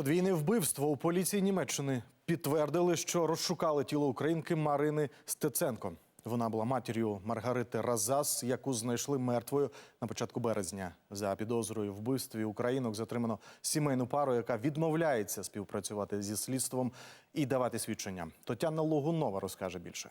Подвійне вбивство у поліції Німеччини підтвердили, що розшукали тіло українки Марини Стеценко. Вона була матір'ю Маргарити Разас, яку знайшли мертвою на початку березня. За підозрою вбивстві українок затримано сімейну пару, яка відмовляється співпрацювати зі слідством і давати свідчення. Тетяна Логунова розкаже більше.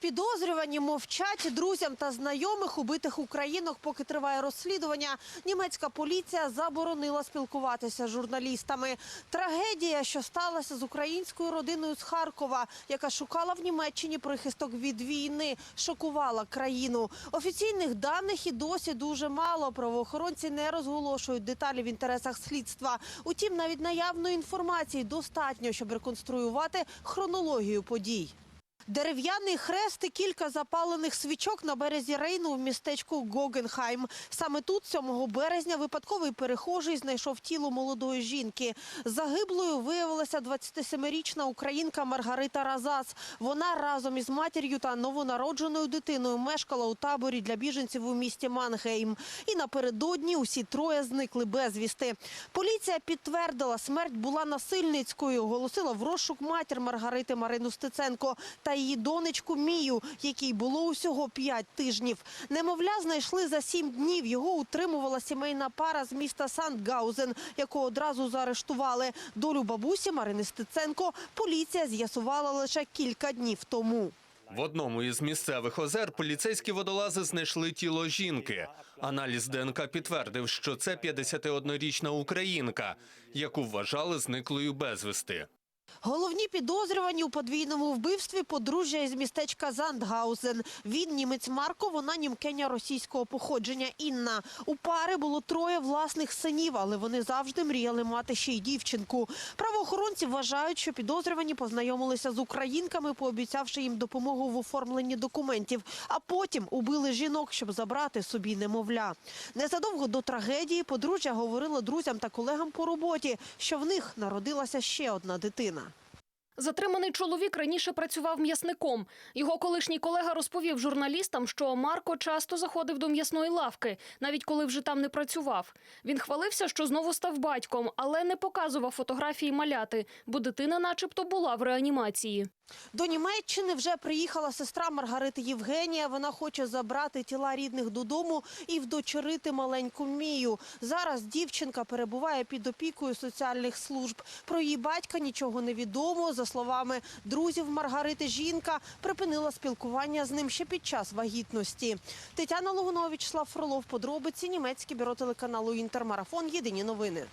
Підозрювані мовчать друзям та знайомих убитих українок, поки триває розслідування. Німецька поліція заборонила спілкуватися з журналістами. Трагедія, що сталася з українською родиною з Харкова, яка шукала в Німеччині прихисток від війни, шокувала країну. Офіційних даних і досі дуже мало. Правоохоронці не розголошують деталі в інтересах слідства. Утім, навіть наявної інформації достатньо, щоб реконструювати хронологію подій. Дерев'яний хрест і кілька запалених свічок на березі Рейну в містечку Гогенхайм. Саме тут, 7 березня, випадковий перехожий знайшов тіло молодої жінки. Загиблою виявилася 27-річна українка Маргарита Разас. Вона разом із матір'ю та новонародженою дитиною мешкала у таборі для біженців у місті Мангейм. І напередодні усі троє зникли безвісти. Поліція підтвердила, смерть була насильницькою. Оголосила в розшук матір Маргарити Марину Стеценко та її донечку Мію, якій було усього п'ять тижнів. Немовля знайшли за сім днів. Його утримувала сімейна пара з міста Сандгаузен, яку одразу заарештували. Долю бабусі Марини Стеценко поліція з'ясувала лише кілька днів тому. В одному із місцевих озер поліцейські водолази знайшли тіло жінки. Аналіз ДНК підтвердив, що це 51-річна українка, яку вважали зниклою безвісти. Головні підозрювані у подвійному вбивстві подружжя із містечка Зандгаузен. Він німець Марко, вона німкеня російського походження Інна. У пари було троє власних синів, але вони завжди мріяли мати ще й дівчинку. Правоохоронці вважають, що підозрювані познайомилися з українками, пообіцявши їм допомогу в оформленні документів, а потім убили жінок, щоб забрати собі немовля. Незадовго до трагедії подружжя говорило друзям та колегам по роботі, що в них народилася ще одна дитина. Затриманий чоловік раніше працював м'ясником. Його колишній колега розповів журналістам, що Марко часто заходив до м'ясної лавки, навіть коли вже там не працював. Він хвалився, що знову став батьком, але не показував фотографії маляти, бо дитина, начебто, була в реанімації. До Німеччини вже приїхала сестра Маргарити Євгенія. Вона хоче забрати тіла рідних додому і вдочерити маленьку Мію. Зараз дівчинка перебуває під опікою соціальних служб. Про її батька нічого не відомо. За словами друзів Маргарити, жінка припинила спілкування з ним ще під час вагітності. Тетяна Логунова, Вячеслав Фролов, подробиці німецьке бюро телеканалу Інтермарафон. Єдині новини.